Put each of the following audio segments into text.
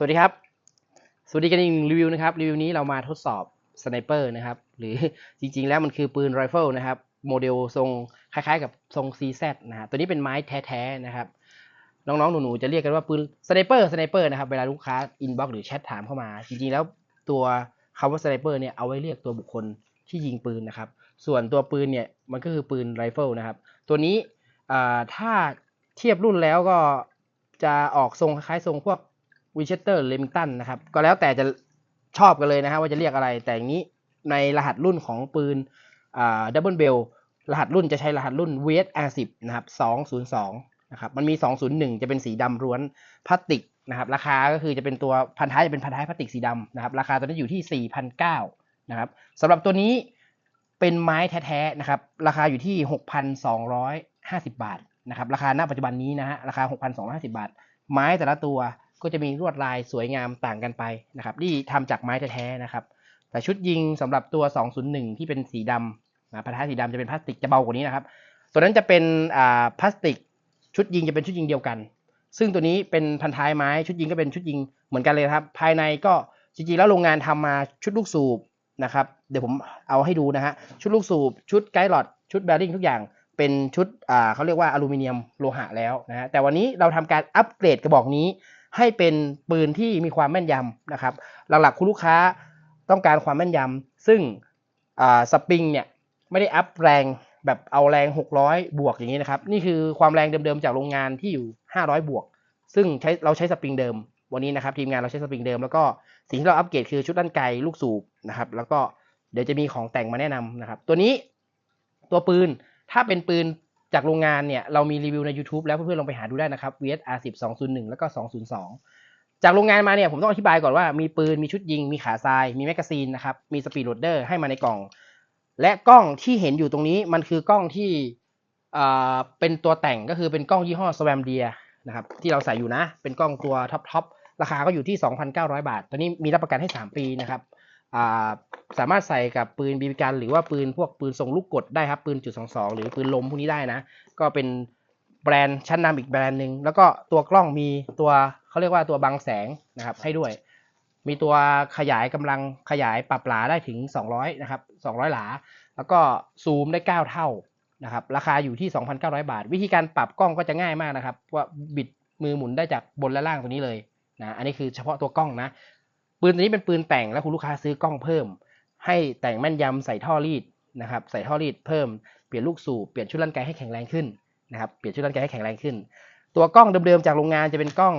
สวัสดีครับ สวัสดีกันอีกหนึ่งรีวิวนะครับ รีวิวนี้เรามาทดสอบสไนเปอร์นะครับ หรือจริงๆ แล้วมันคือปืนไรเฟิลนะครับ โมเดลทรงคล้ายๆ กับทรง CZ นะฮะ ตัวนี้เป็นไม้แท้ๆนะครับ น้องๆ หนูๆ จะเรียกกันว่าปืนสไนเปอร์ สไนเปอร์นะครับ เวลาลูกค้าอินบ็อกหรือแชทถามเข้ามา จริงๆ แล้วตัวคำว่าสไนเปอร์เนี่ย เอาไว้เรียกตัวบุคคลที่ยิงปืนนะครับ ส่วนตัวปืนเนี่ย มันก็คือปืนไรเฟิลนะครับ ตัวนี้ถ้าเทียบรุ่นแล้วก็จะออกทรงคล้ายๆทรงพวก วิเชสเตอร์เลมิงตันนะครับ ก็แล้วแต่จะชอบกันเลยนะฮะว่าจะเรียกอะไร แต่อย่างนี้ในรหัสรุ่นของปืนดับเบิลเบลรหัสรุ่นจะใช้รหัสรุ่น VSR10 นะครับ 202 นะครับ มันมี 201 จะเป็นสีดำล้วนพลาสติกนะครับ ราคาก็คือจะเป็นตัวพันท้ายจะเป็นพันท้ายพลาสติกสีดำนะครับ ราคาตอนนี้อยู่ที่ 4,900 นะครับสำหรับตัวนี้เป็นไม้แท้ๆนะครับ ราคาอยู่ที่ 6,250 บาทนะครับ ราคาณปัจจุบันนี้นะฮะ ราคา 6,250 บาท ไม้แต่ละตัว ก็จะมีลวดลายสวยงามต่างกันไปนะครับนี่ทำจากไม้แท้ๆนะครับ แต่ชุดยิงสำหรับตัว 201 ที่เป็นสีดำนะพันท้ายสีดำจะเป็นพลาสติกจะเบากว่านี้นะครับตัวนั้นจะเป็นอ่าพลาสติก ชุดยิงจะเป็นชุดยิงเดียวกัน ซึ่งตัวนี้เป็นพันท้ายไม้ชุดยิงก็เป็นชุดยิงเหมือนกันเลยครับ ภายในก็จริงๆแล้วโรงงานทำมาชุดลูกสูบนะครับเดี๋ยวผมเอาให้ดูนะฮะชุดลูกสูบชุดไกด์หลอดชุดแบริ่งทุกอย่างเป็นชุดอ่าเขาเรียกว่าอลูมิเนียมโลหะแล้วนะฮะแต่วันนี้เราทำการอัปเกรดกระบอกนี้ ให้เป็นปืนที่มีความแม่นยำนะครับ หลักๆคุณลูกค้าต้องการความแม่นยำซึ่งสปริงเนี่ยไม่ได้อัพแรงแบบเอาแรง 600 บวกอย่างนี้นะครับ นี่คือความแรงเดิมๆจากโรงงานที่อยู่ 500 บวก ซึ่งใช้เราใช้สปริงเดิม วันนี้นะครับทีมงานเราใช้สปริงเดิมแล้วก็สิ่งที่เราอัปเกรดคือชุดด้านไกลลูกสูบนะครับแล้วก็เดี๋ยวจะมีของแต่งมาแนะนำนะครับ ตัวนี้ตัวปืนถ้าเป็นปืน จากโรงงานเนี่ยเรามีรีวิวใน YouTube แล้วเพื่อนๆลองไปหาดูได้นะครับ VSR 10 201 แล้วก็ 202 จากโรงงานมาเนี่ยผมต้องอธิบายก่อนว่ามีปืน มีชุดยิง มีขาทราย มีแมกกาซีนนะครับ มีสปีดโรดเดอร์ให้มาในกล่อง และกล้องที่เห็นอยู่ตรงนี้มันคือกล้องที่อ่าเป็นตัวแต่งก็คือเป็นกล้องยี่ห้อ Swam Deer นะครับที่เราใส่อยู่นะ เป็นกล้องตัวท็อปทอปราคาก็อยู่ที่ 2,900 บาทตอนนี้มีรับประกันให้ 3 ปีนะครับอ่า สามารถใส่กับปืนบีบีกันหรือว่าปืนพวกปืนทรงลูกกดได้ครับ ปืนจุด22หรือปืนลมพวกนี้ได้นะ ก็เป็นแบรนด์ชั้นนำอีกแบรนด์หนึ่งแล้วก็ตัวกล้องมีตัวเขาเรียกว่าตัวบังแสงนะครับให้ด้วย มีตัวขยายกำลังขยายปรับหลาได้ถึง 200นะครับ200 หลา แล้วก็ซูมได้ 9 เท่านะครับราคาอยู่ที่ 2,900 บาท วิธีการปรับกล้องก็จะง่ายมากนะครับว่าบิดมือหมุนได้จากบนและล่างตัวนี้เลยนะอันนี้คือเฉพาะตัวกล้องนะปืนตัวนี้เป็นปืนแต่งแล้วคุณลูกค้าซื้อกล้องเพิ่ม ให้แต่งแม่นยำใส่ท่อรีดนะครับใส่ท่อรีดเพิ่มเปลี่ยนลูกสูบเปลี่ยนชุดลั่นไกให้แข็งแรงขึ้นนะครับเปลี่ยนชุดลั่นไกให้แข็งแรงขึ้น ตัวกล้องเดิมๆจากโรงงานจะเป็นกล้อง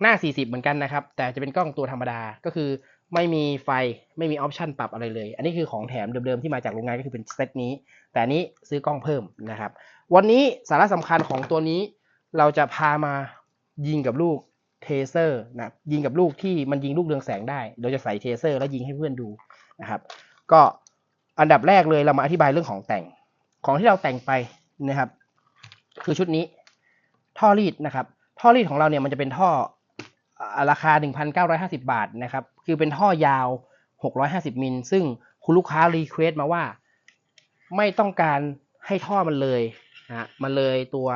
หน้า 40 เหมือนกันนะครับ แต่จะเป็นกล้องตัวธรรมดาก็คือไม่มีไฟไม่มีออปชันปรับอะไรเลย อันนี้คือของแถมเดิมๆที่มาจากโรงงานก็คือเป็นเซตนี้ แต่นี้ซื้อกล้องเพิ่มนะครับ วันนี้สาระสำคัญของตัวนี้เราจะพามายิงกับลูกเทเซอร์นะยิงกับลูกที่มันยิงลูกเรืองแสงได้เราจะใส่เทเซอร์แล้วยิงให้เพื่อนดู นะครับ ก็อันดับแรกเลยเรามาอธิบายเรื่องของแต่ง ของที่เราแต่งไปนะครับ คือชุดนี้ท่อรีดนะครับ ท่อรีดของเราเนี่ยมันจะเป็นท่ออ่าราคา 1,950 บาทนะครับ คือเป็นท่อยาว 650มิลซึ่งคุณลูกค้ารีเควสมาว่า ไม่ต้องการให้ท่อมันเลยนะฮะมันเลยตัว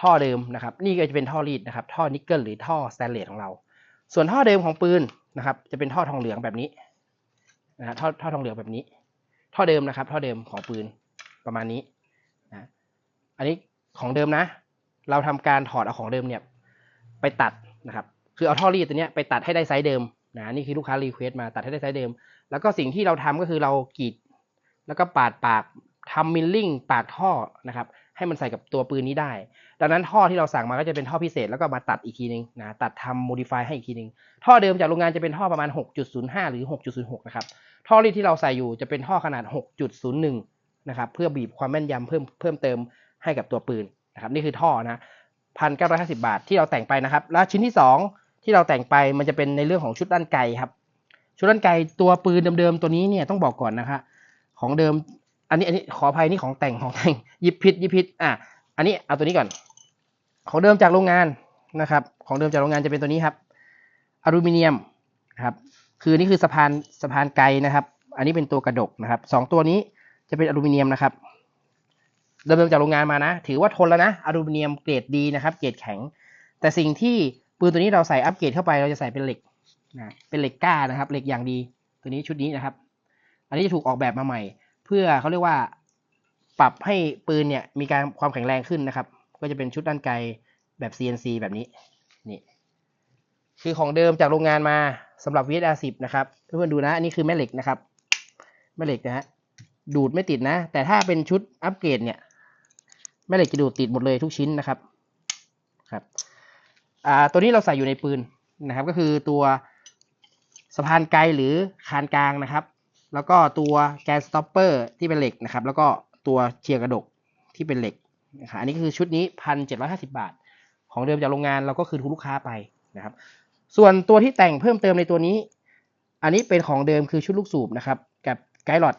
ท่อเดิมนะครับ นี่ก็จะเป็นท่อรีดนะครับ ท่อนิกเกิลหรือท่อสแตนเลสของเรา ส่วนท่อเดิมของปืนนะครับ จะเป็นท่อทองเหลืองแบบนี้ นะฮะท่อท่อทองเหลืองแบบนี้ ท่อเดิมนะครับ ท่อเดิมของปืนประมาณนี้นะอันนี้ของเดิมนะ เราทำการถอดเอาของเดิมเนี่ยไปตัดนะครับ คือเอาท่อรีดตัวเนี้ยไปตัดให้ได้ไซส์เดิมนะนี่คือลูกค้ารีเควสมาตัดให้ได้ไซส์เดิม แล้วก็สิ่งที่เราทำก็คือเรากรีด แล้วก็ปาดปากทำมิลลิ่งปากท่อนะครับ ให้มันใส่กับตัวปืนนี้ได้ ดังนั้นท่อที่เราสั่งมาก็จะเป็นท่อพิเศษแล้วก็มาตัดอีกทีนึงนะตัดทำโมดิฟายให้อีกทีนึง ท่อเดิมจากโรงงานจะเป็นท่อประมาณ 6.05 หรือ 6.06 นะครับ ท่อรีดที่เราใส่อยู่จะเป็นท่อขนาด 6.01 นะครับเพื่อบีบความแม่นยำเพิ่มเพิ่มเติมให้กับตัวปืนนะครับนี่คือท่อนะพันเก้าร้อยห้าสิบาทที่เราแต่งไปนะครับ แล้วชิ้นที่สองที่เราแต่งไปมันจะเป็นในเรื่องของชุดด้านไกลครับ ชุดด้านไกลตัวปืนเดิมๆตัวนี้เนี่ยต้องบอกก่อนนะคะของเดิม อันนี้อันนี้ขออภัยนี่ของแต่งของแต่งหยิบผิดหยิบผิดอะอันนี้เอาตัวนี้ก่อน ของเดิมจากโรงงานนะครับ ของเดิมจากโรงงานจะเป็นตัวนี้ครับอลูมิเนียมครับ คือนี่คือสะพานสะพานไกลนะครับ อันนี้เป็นตัวกระดกนะครับสองตัวนี้จะเป็นอลูมิเนียมนะครับเดิมๆจากโรงงานมานะ ถือว่าทนแล้วนะอลูมิเนียมเกรดดีนะครับเกรดแข็ง แต่สิ่งที่ปืนตัวนี้เราใส่อัปเกรดเข้าไปเราจะใส่เป็นเหล็กนะเป็นเหล็กกล้านะครับ เหล็กอย่างดีตัวนี้ชุดนี้นะครับ อันนี้จะถูกออกแบบมาใหม่ พื่อเขาเรียกว่าปรับให้ปืนเนี่ยมีการความแข็งแรงขึ้นนะครับ ก็จะเป็นชุดด้านไกลแบบ CNC แบบนี้นี่คือของเดิมจากโรงงานมาสำหรับ VSR 10 นะครับเพื่อนๆดูนะอันนี้คือแม่เหล็กนะครับ แม่เหล็กนะฮะดูดไม่ติดนะ แต่ถ้าเป็นชุดอัปเกรดเนี่ยแม่เหล็กจะดูดติดหมดเลยทุกชิ้นนะครับครับอ่าตัวนี้เราใส่อยู่ในปืนนะครับ ก็คือตัวสะพานไกลหรือคานกลางนะครับ แล้วก็ตัวแกนสต็อปเปอร์ที่เป็นเหล็กนะครับ แล้วก็ตัวเชียร์กระดกที่เป็นเหล็กนะครับอันนี้คือชุดนี้พันเจ็ดร้อยห้าสิบาท ของเดิมจากโรงงานเราก็คืนทุนลูกค้าไปนะครับ ส่วนตัวที่แต่งเพิ่มเติมในตัวนี้ อันนี้เป็นของเดิมคือชุดลูกสูบนะครับ กับไกด์หลอด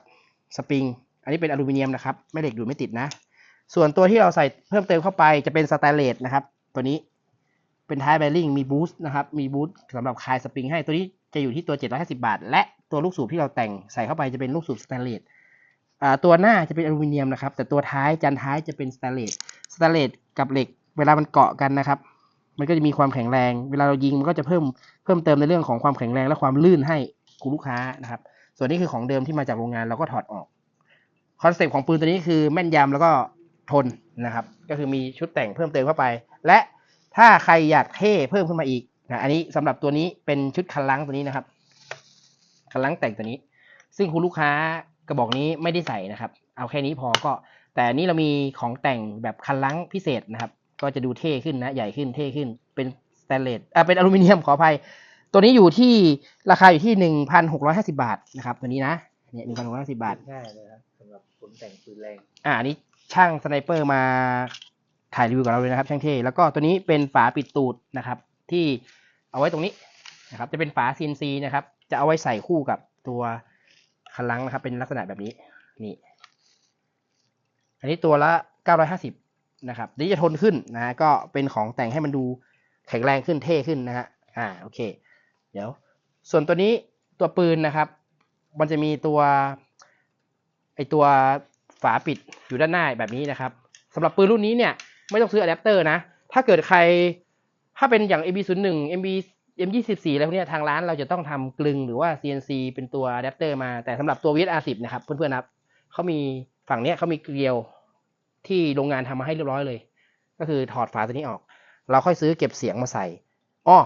สปริง อันนี้เป็นอลูมิเนียมนะครับไม่เหล็กดูดไม่ติดนะ ส่วนตัวที่เราใส่เพิ่มเติมเข้าไปจะเป็นสแตนเลสนะครับ ตัวนี้เป็นท้ายแบริ่งมีบูสต์นะครับ มีบูสต์สำหรับคลายสปริงให้ตัวนี้ จะอยู่ที่ตัว 750 บาท และตัวลูกสูบที่เราแต่งใส่เข้าไปจะเป็นลูกสูบสแตนเลสตัวหน้าจะเป็นอลูมิเนียมนะครับ แต่ตัวท้ายจันท้ายจะเป็นสแตนเลสสแตนเลสกับเหล็ก เวลามันเกาะกันนะครับ มันก็จะมีความแข็งแรง เวลาเรายิงมันก็จะเพิ่มเพิ่มเติมในเรื่องของความแข็งแรงและความลื่นให้คุณลูกค้านะครับ ส่วนนี้คือของเดิมที่มาจากโรงงานเราก็ถอดออกคอนเซ็ปต์ของปืนตัวนี้คือแม่นยำแล้วก็ทนนะครับ ก็คือมีชุดแต่งเพิ่มเติมเข้าไป และถ้าใครอยากเท่เพิ่มขึ้นมาอีก นะอันนี้สำหรับตัวนี้เป็นชุดคันลังตัวนี้นะครับ คันลังแต่งตัวนี้ ซึ่งคุณลูกค้ากระบอกนี้ไม่ได้ใส่นะครับ เอาแค่นี้พอก็ แต่อันนี้เรามีของแต่งแบบคันลังพิเศษนะครับ ก็จะดูเท่ขึ้นนะ ใหญ่ขึ้นเท่ขึ้นเป็นสแตนเลสอ่าเป็นอลูมิเนียมขออภัย ตัวนี้อยู่ที่ราคาอยู่ที่หนึ่งพันหกร้อยห้าสิบาทนะครับ ตัวนี้นะเนี่ยหนึ่งพันหกร้อยห้าสิบาทง่ายเลยครับสำหรับคนแต่งปืนแรง อ่าอันนี้ช่างสไนเปอร์มาถ่ายรีวิวกับเราเลยนะครับ ช่างเท่แล้วก็ตัวนี้เป็นฝาปิดตูดนะครับ ที่เอาไว้ตรงนี้นะครับ จะเป็นฝา CNC นะครับ จะเอาไว้ใส่คู่กับตัวคันลังนะครับ เป็นลักษณะแบบนี้นี่อันนี้ตัวละ 950 นะครับนี่จะทนขึ้นนะฮะก็เป็นของแต่งให้มันดูแข็งแรงขึ้นเท่ขึ้นนะฮะอ่าโอเค เดี๋ยว ส่วนตัวนี้ตัวปืนนะครับ มันจะมีตัวไอตัวฝาปิดอยู่ด้านหน้าแบบนี้นะครับสำหรับปืนรุ่นนี้เนี่ยไม่ต้องซื้ออะแดปเตอร์นะ ถ้าเกิดใคร ถ้าเป็นอย่าง MB01 MB M24 อะไรพวกเนี้ยทางร้านเราจะต้องทำกลึงหรือว่า CNC เป็นตัวอะแดปเตอร์มาแต่สำหรับตัว VSR10 นะครับเพื่อนๆครับเขามีฝั่งเนี้ยเขามีเกลียวที่โรงงานทำมาให้เรียบร้อยเลย ก็คือถอดฝาตัวนี้ออก เราค่อยซื้อเก็บเสียงมาใส่อ้อ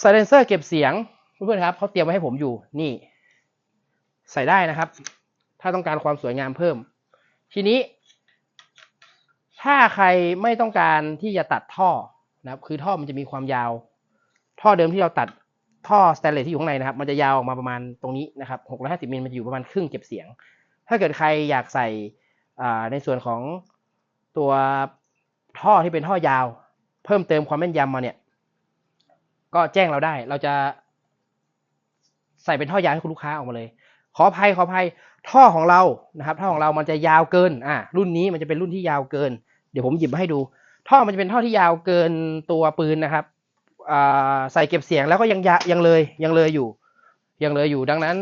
s เลนเซอร์เก็บเสียงเพื่อนๆครับเขาเตรียมไว้ให้ผมอยู่นี่ ใส่ได้นะครับ ถ้าต้องการความสวยงามเพิ่ม ทีนี้ ถ้าใครไม่ต้องการที่จะตัดท่อ นะครับ คือท่อมันจะมีความยาว ท่อเดิมที่เราตัดท่อสแตนเลสที่อยู่ข้างในนะครับ มันจะยาวออกมาประมาณตรงนี้นะครับ650มิลมันจะอยู่ประมาณครึ่งเก็บเสียง ถ้าเกิดใครอยากใส่ในส่วนของตัวท่อที่เป็นท่อยาว เพิ่มเติมความแม่นยำมาเนี่ย ก็แจ้งเราได้ เราจะ ใส่เป็นท่อยาวให้คุณลูกค้าออกมาเลย ขออภัยขออภัยท่อของเรานะครับ ท่อของเรามันจะยาวเกิน อ่า รุ่นนี้มันจะเป็นรุ่นที่ยาวเกิน เดี๋ยวผมหยิบมาให้ดู ท่อมันจะเป็นท่อที่ยาวเกินตัวปืนนะครับใส่เก็บเสียงแล้วก็ยังยะยังเลยยังเลยอยู่ ยังเลยอยู่ดังนั้น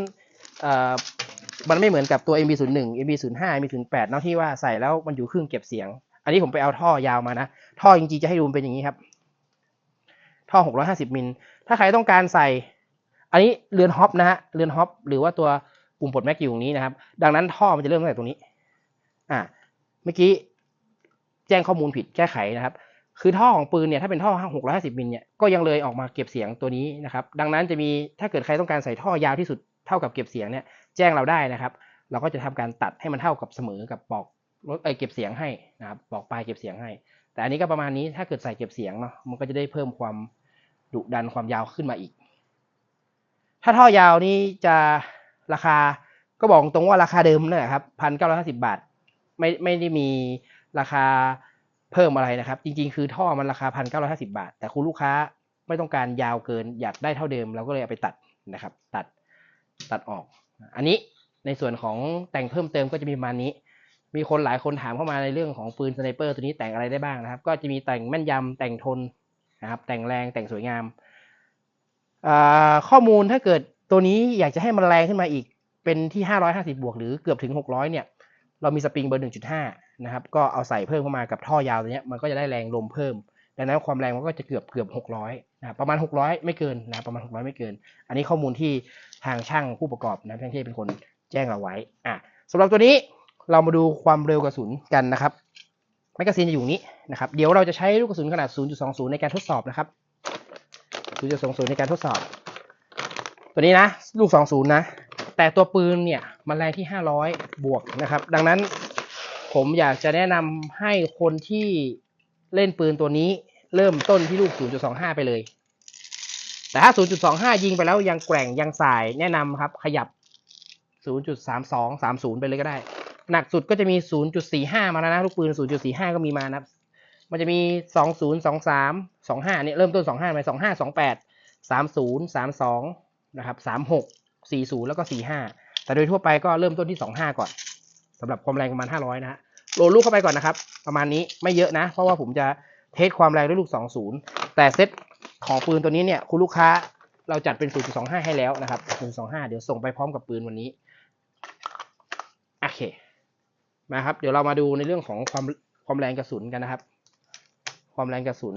มันไม่เหมือนกับตัว MB01 MB05 MB08 เนอะที่ว่าใส่แล้วมันอยู่ครึ่งเก็บเสียง อันนี้ผมไปเอาท่อยาวมานะ ท่อจริงๆจะให้ดูมเป็นอย่างนี้ครับ ท่อ 650มิลถ้าใครต้องการใส่ อันนี้เรือนฮอปนะฮะเรือนฮอปหรือว่าตัวปุ่มปลดแม็กอยู่ตรงนี้นะครับ ดังนั้นท่อมันจะเริ่มตั้งแต่ตรงนี้ อ่าเมื่อกี้ จ้งข้อมูลผิดแก้ไขนะครับ คือท่อของปืนเนี่ยถ้าเป็นท่อ 650 มิลเนี่ยก็ยังเลยออกมาเก็บเสียงตัวนี้นะครับ ดังนั้นจะมีถ้าเกิดใครต้องการใส่ท่อยาวที่สุดเท่ากับเก็บเสียงเนี่ยแจ้งเราได้นะครับ เราก็จะทำการตัดให้มันเท่ากับเสมอกับปลอกรถไอเก็บเสียงให้นะครับปลอกปลายเก็บเสียงให้ แต่อันนี้ก็ประมาณนี้ถ้าเกิดใส่เก็บเสียงเนาะมันก็จะได้เพิ่มความดุดันความยาวขึ้นมาอีก ถ้าท่อยาวนี้จะราคาก็บอกตรงว่าราคาเดิมนั่นแหละครับพันเก้าร้อยห้าสิบบาท ไม่ไม่ได้มี ราคาเพิ่มอะไรนะครับ จริง ๆ คือท่อมันราคาพันเก้าร้อยห้าสิบาท แต่คุณลูกค้าไม่ต้องการยาวเกินอยากได้เท่าเดิม เราก็เลยเอาไปตัดนะครับ ตัดตัดออก อันนี้ในส่วนของแต่งเพิ่มเติมก็จะมีประมาณนี้ มีคนหลายคนถามเข้ามาในเรื่องของปืนสไนเปอร์ตัวนี้แต่งอะไรได้บ้างนะครับ ก็จะมีแต่งแม่นยำแต่งทนนะครับ แต่งแรงแต่งสวยงามข้อมูลถ้าเกิดตัวนี้อยากจะให้มันแรงขึ้นมาอีกเป็นที่ 550 บวก หรือเกือบถึง 600 เนี่ย เรามีสปริงเบอร์ 1.5นะครับก็เอาใส่เพิ่มเข้ามากับท่อยาวตัวนี้มันก็จะได้แรงลมเพิ่ม ดังนั้นความแรงมันก็จะเกือบเกือบหกร้อยนะรประมาณหกร้อยไม่เกินนะประมาณหกร้อยไม่เกิน อันนี้ข้อมูลที่ทางช่างผู้ประกอบนะช่างเทพเป็นคนแจ้งเราไว้อะสำหรับตัวนี้เรามาดูความเร็วกระสุนกันนะครับแมกกาซีนจะอยู่นี้นะครับเดี๋ยวเราจะใช้ลูกกระสุนขนาด 0.20 ในการทดสอบนะครับ 0.20 ในการทดสอบ ตัวนี้นะลูก 20 นะแต่ตัวปืนเนี่ยมันแรงที่ 500 บวกนะครับ ดังนั้น ผมอยากจะแนะนำให้คนที่เล่นปืนตัวนี้ เริ่มต้นที่ลูก 0.25 ไปเลย แต่ถ้า 0.25 ยิงไปแล้วยังแกว่งยังสายแนะนำครับขยับ 0.32 30 ไปเลยก็ได้ หนักสุดก็จะมี 0.45 มาแล้วนะลูกปืน 0.45 ก็มีมานะครับมันจะมี 20 23 25 เนี่ยเริ่มต้น 25ไป25 28 30 32 นะครับ 36 40 แล้วก็ 45 แต่โดยทั่วไปก็เริ่มต้นที่ 25 ก่อน สำหรับความแรงประมาณ 500 นะฮะโหลดลูกเข้าไปก่อนนะครับ ประมาณนี้ไม่เยอะนะ เพราะว่าผมจะเทสความแรงด้วยลูก 20 แต่เซตของปืนตัวนี้เนี่ยคุณลูกค้าเราจัดเป็น 0.25 ให้แล้วนะครับ 0.25 เดี๋ยวส่งไปพร้อมกับปืนวันนี้ โอเค มาครับ เดี๋ยวเรามาดูในเรื่องของความความแรงกระสุนกันนะครับ ความแรงกระสุน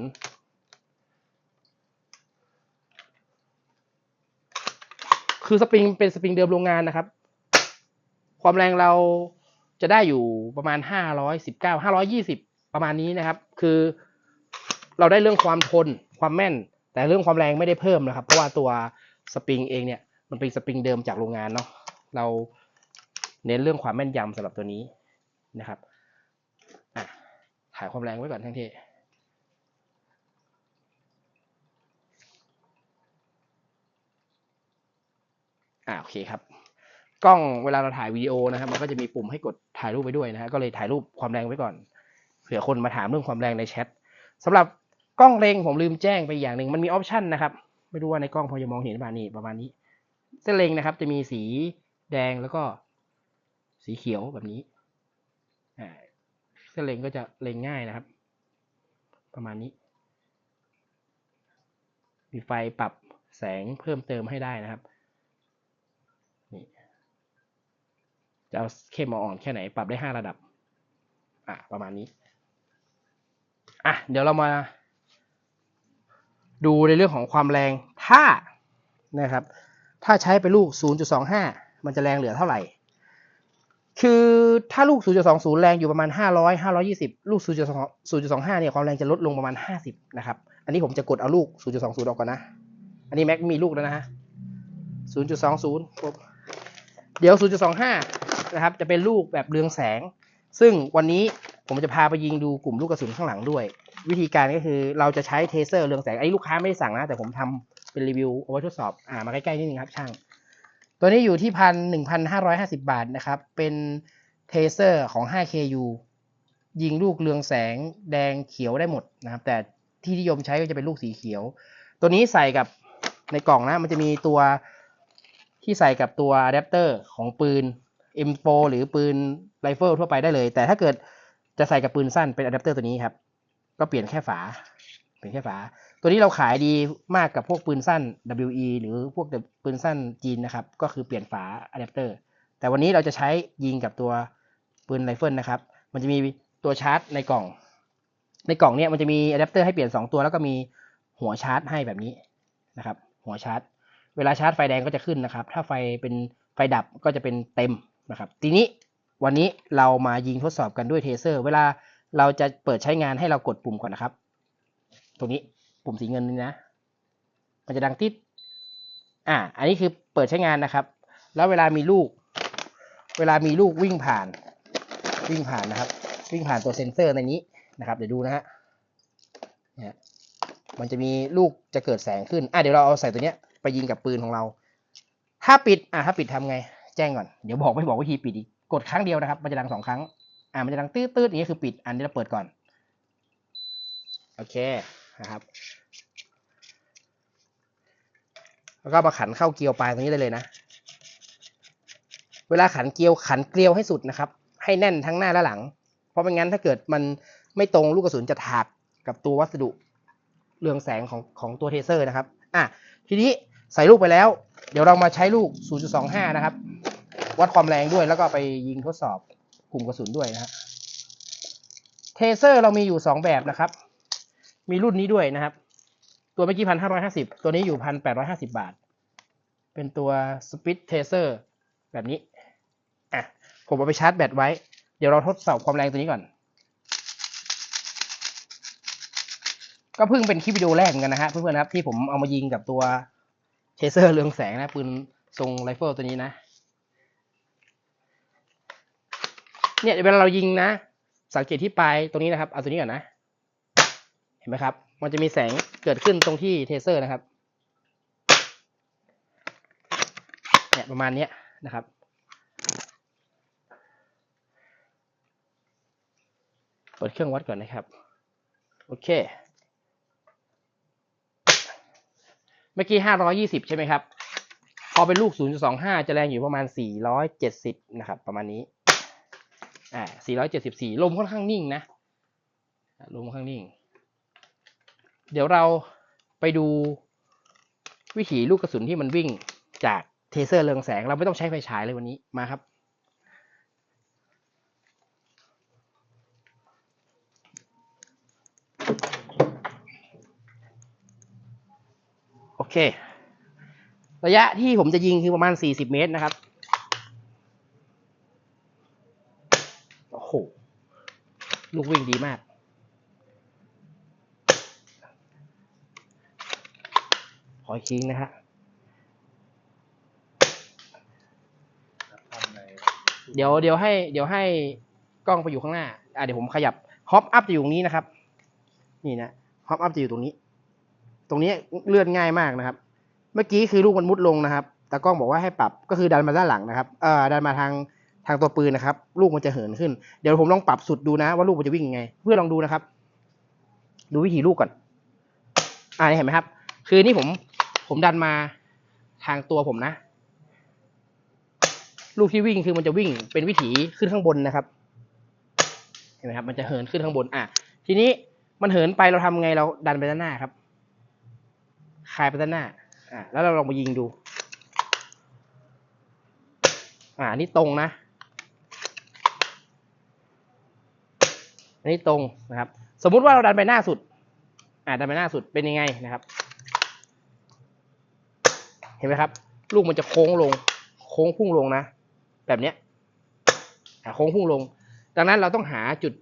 คือสปริงเป็นสปริงเดิมโรงงานนะครับ ความแรงเรา จะได้อยู่ประมาณห้าร้อยสิบเก้าห้าร้อยี่สิบประมาณนี้นะครับ คือเราได้เรื่องความทนความแม่น แต่เรื่องความแรงไม่ได้เพิ่มนะครับ เพราะว่าตัวสปริงเองเนี่ยมันเป็นสปริงเดิมจากโรงงานเนาะเราเน้นเรื่องความแม่นยำสำหรับตัวนี้นะครับอะถ่ายความแรงไว้ก่อนทั้งทีอ่าโอเคครับ กล้องเวลาเราถ่ายวิดีโอนะครับ มันก็จะมีปุ่มให้กดถ่ายรูปไปด้วยนะฮะก็เลยถ่ายรูปความแรงไว้ก่อนเผื่อคนมาถามเรื่องความแรงในแชทสำหรับกล้องเล็งผมลืมแจ้งไปอย่างหนึ่งมันมีออปชันนะครับไม่รู้ว่าในกล้องพอจะมองเห็นป่ะนี่ประมาณนี้ เส้นเล็งนะครับ จะมีสีแดงแล้วก็สีเขียวแบบนี้เส้นเล็งก็จะเล็งง่ายนะครับ ประมาณนี้ มีไฟปรับแสงเพิ่มเติมให้ได้นะครับ จะเอาเข้มมาอ่อนแค่ไหนปรับได้ห้าระดับ อะประมาณนี้ อะเดี๋ยวเรามา ดูในเรื่องของความแรงถ้านะครับ ถ้าใช้ไปลูก 0.25 มันจะแรงเหลือเท่าไหร่ คือถ้าลูก 0.20 แรงอยู่ประมาณ 500 520 ลูก 0.25 เนี่ยความแรงจะลดลงประมาณ 50 นะครับ อันนี้ผมจะกดเอาลูก 0.20 ออกก่อนนะ อันนี้แม็กมีลูกแล้วนะฮะ0.20ปุ๊บเดี๋ยว 0.25 นะครับ จะเป็นลูกแบบเรืองแสง ซึ่งวันนี้ผมจะพาไปยิงดูกลุ่มลูกกระสุนข้างหลังด้วย วิธีการก็คือเราจะใช้เทเซอร์เรืองแสงไอ้ลูกค้าไม่ได้สั่งนะ แต่ผมทำเป็นรีวิวเอาไว้ทดสอบอ่ามาใกล้ๆนิดนึงครับช่าง ตัวนี้อยู่ที่พันหนึ่งพันห้าร้อยห้าสิบาทนะครับ เป็นเทเซอร์ของ 5KU ยิงลูกเรืองแสงแดงเขียวได้หมดนะครับ แต่ที่นิยมใช้ก็จะเป็นลูกสีเขียว ตัวนี้ใส่กับในกล่องนะ มันจะมีตัวที่ใส่กับตัวอะแดปเตอร์ของปืน M4 หรือปืนไรเฟิลทั่วไปได้เลย แต่ถ้าเกิดจะใส่กับปืนสั้นเป็นอะแดปเตอร์ตัวนี้ครับ ก็เปลี่ยนแค่ฝา เปลี่ยนแค่ฝา ตัวนี้เราขายดีมากกับพวกปืนสั้น WE หรือพวกปืนสั้นจีนนะครับ ก็คือเปลี่ยนฝาอะแดปเตอร์ แต่วันนี้เราจะใช้ยิงกับตัวปืนไรเฟิลนะครับ มันจะมีตัวชาร์จในกล่อง ในกล่องเนี้ยมันจะมีอะแดปเตอร์ให้เปลี่ยน 2 ตัว แล้วก็มีหัวชาร์จให้แบบนี้นะครับ หัวชาร์จ เวลาชาร์จไฟแดงก็จะขึ้นนะครับ ถ้าไฟเป็นไฟดับก็จะเป็นเต็ม นะครับทีนี้วันนี้เรามายิงทดสอบกันด้วยเทเซอร์เวลาเราจะเปิดใช้งานให้เรากดปุ่มก่อนนะครับ ตรงนี้ปุ่มสีเงินนี่นะ มันจะดังติดอ่าอันนี้คือเปิดใช้งานนะครับ แล้วเวลามีลูก เวลามีลูกวิ่งผ่าน วิ่งผ่านนะครับ วิ่งผ่านตัวเซ็นเซอร์ในนี้นะครับเดี๋ยวดูนะฮะเนี่ยมันจะมีลูกจะเกิดแสงขึ้นอะเดี๋ยวเราเอาใส่ตัวเนี้ยไปยิงกับปืนของเรา ถ้าปิดอะถ้าปิดทำไง แจ้งก่อนเดี๋ยวบอกไม่บอกวิธีปิดอีกกดครั้งเดียวนะครับ มันจะดังสองครั้ง อะมันจะดังตื้อตื้ออย่างนี้คือปิด อันนี้เราเปิดก่อน โอเคนะครับ แล้วก็มาขันเข้าเกลียวปลายตรงนี้ได้เลยนะ เวลาขันเกลียวขันเกลียวให้สุดนะครับ ให้แน่นทั้งหน้าและหลัง เพราะไม่งั้นถ้าเกิดมันไม่ตรงลูกกระสุนจะถากกับตัววัสดุเรืองแสงของของตัวเทเซอร์นะครับ อะ ทีนี้ใส่ลูกไปแล้ว เดี๋ยวเรามาใช้ลูก 0.25 นะครับ วัดความแรงด้วย แล้วก็ไปยิงทดสอบกลุ่มกระสุนด้วยนะฮะเทเซอร์เรามีอยู่ 2 แบบนะครับ มีรุ่นนี้ด้วยนะครับ ตัวเมื่อกี้พันห้าร้อยห้าสิบตัวนี้อยู่พันแปดร้อยห้าสิบาท เป็นตัว Speed Tracer แบบนี้อะผมเอาไปชาร์จแบตไว้ เดี๋ยวเราทดสอบความแรงตัวนี้ก่อน ก็เพิ่งเป็นคลิปวิดีโอแรกเหมือนกันนะฮะเพื่อนๆนะครับที่ผมเอามายิงกับตัวเทเซอร์เรืองแสงนะปืนทรงไรเฟิลตัวนี้นะ เนี่ยเวลาเรายิงนะ สังเกตที่ปลายตรงนี้นะครับเอาตัวนี้ก่อนนะ เห็นไหมครับ มันจะมีแสงเกิดขึ้นตรงที่เทเซอร์นะครับเนี่ยประมาณนี้นะครับ เปิดเครื่องวัดก่อนนะครับ โอเค เมื่อกี้ห้าร้อยี่สิบใช่ไหมครับ พอเป็นลูก 0.25 จะแรงอยู่ประมาณ 470 นะครับ ประมาณนี้ อ่า474 ลมค่อนข้างนิ่งนะ ลมค่อนข้างนิ่ง เดี๋ยวเราไปดูวิถีลูกกระสุนที่มันวิ่งจากเทเซอร์เรืองแสง เราไม่ต้องใช้ไฟฉายเลยวันนี้มาครับ โอเค ระยะที่ผมจะยิงคือประมาณ 40 เมตรนะครับ โอ้โห ลูกวิ่งดีมาก ขออีกทีนะฮะครับเดี๋ยวเดี๋ยวให้เดี๋ยวให้กล้องไปอยู่ข้างหน้า อะเดี๋ยวผมขยับฮอปอัพจะอยู่ตรงนี้นะครับ นี่นะฮอปอัพจะอยู่ตรงนี้ ตรงนี้เลื่อนง่ายมากนะครับ เมื่อกี้คือลูกมันมุดลงนะครับตากล้องบอกว่าให้ปรับก็คือดันมาด้านหลังนะครับ เอ่อดันมาทาง ทางตัวปืนนะครับ ลูกมันจะเหินขึ้น เดี๋ยวผมลองปรับสุดดูนะว่าลูกมันจะวิ่งยังไง เพื่อลองดูนะครับ ดูวิธีลูกก่อน อ่านี่เห็นไหมครับ คือนี่ผมผมดันมาทางตัวผมนะ ลูกที่วิ่งคือมันจะวิ่งเป็นวิถีขึ้นข้างบนนะครับ เห็นไหมครับ มันจะเหินขึ้นข้างบน อะ ทีนี้มันเหินไปเราทำไงเราดันไปด้านหน้าครับ คลายไปด้านหน้า อะแล้วเราลองมายิงดู อ่านี่ตรงนะ อันนี้ตรงนะครับ สมมุติว่าเราดันไปหน้าสุด อ่าดันไปหน้าสุดเป็นยังไงนะครับ เห็นไหมครับ ลูกมันจะโค้งลง โค้งพุ่งลงนะ แบบเนี้ยโค้งพุ่งลง ดังนั้นเราต้องหาจุด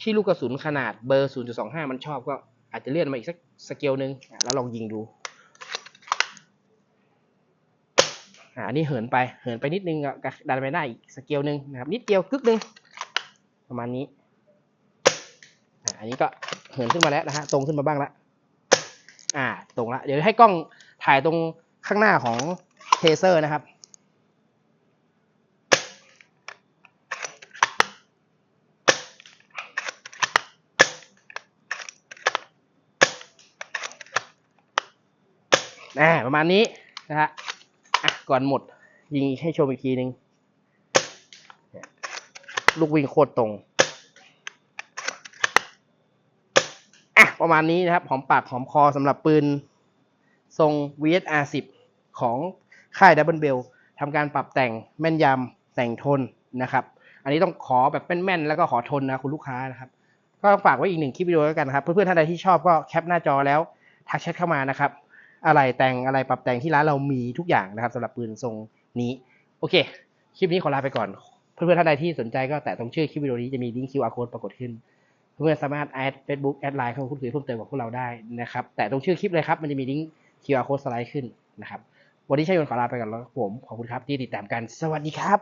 ที่ลูกกระสุนขนาดเบอร์ 0.25 มันชอบก็อาจจะเลื่อนมาอีกสักสเกลหนึ่งแล้วลองยิงดูอันนี้เหินไปเหินไปนิดนึงก็ดันไปได้อีกสเกลหนึ่งนะครับ นิดเดียวกึกหนึงประมาณนี้ นนี้ก็เหินขึ้นมาแล้วนะฮะตรงขึ้นมาบ้างแล้วอ่า ตรงละเดี๋ยวให้กล้องถ่ายตรงข้างหน้าของเทเซอร์นะครับอ่าประมาณนี้นะฮะอะก่อนหมดยิงให้ชมอีกทีนึงเนี่ยลูกวิ่งโคตรตรง อะ ประมาณนี้นะครับ หอมปากหอมคอสำหรับปืนทรง VSR 10ของค่ายดับเบิลเบลทำการปรับแต่งแม่นยำแต่งทนนะครับ อันนี้ต้องขอแบบแม่นๆแล้วก็ขอทนนะคุณลูกค้านะครับ ก็ฝากไว้อีกหนึ่งคลิปวิดีโอแล้วกันนะครับ เพื่อนๆท่านใดที่ชอบก็แคปหน้าจอแล้วทักแชทเข้ามานะครับ อะไรแต่งอะไรปรับแต่งที่ร้านเรามีทุกอย่างนะครับสำหรับปืนทรงนี้ โอเค คลิปนี้ขอลาไปก่อน เพื่อนๆท่านใดที่สนใจก็แตะตรงชื่อคลิปวิดีโอนี้จะมีลิงก์ QR code ปรากฏขึ้น เพื่อนสามารถแอด Facebook แอดไลน์เข้าพูดคุยเพิ่มเติมกับพวกเราได้นะครับ แต่ตรงชื่อคลิปเลยครับ มันจะมีลิงก์ QR code สไลด์ขึ้นนะครับ วันนี้ชัยยนต์ขอลาไปก่อนแล้วผม ขอบคุณครับที่ติดตามกัน สวัสดีครับ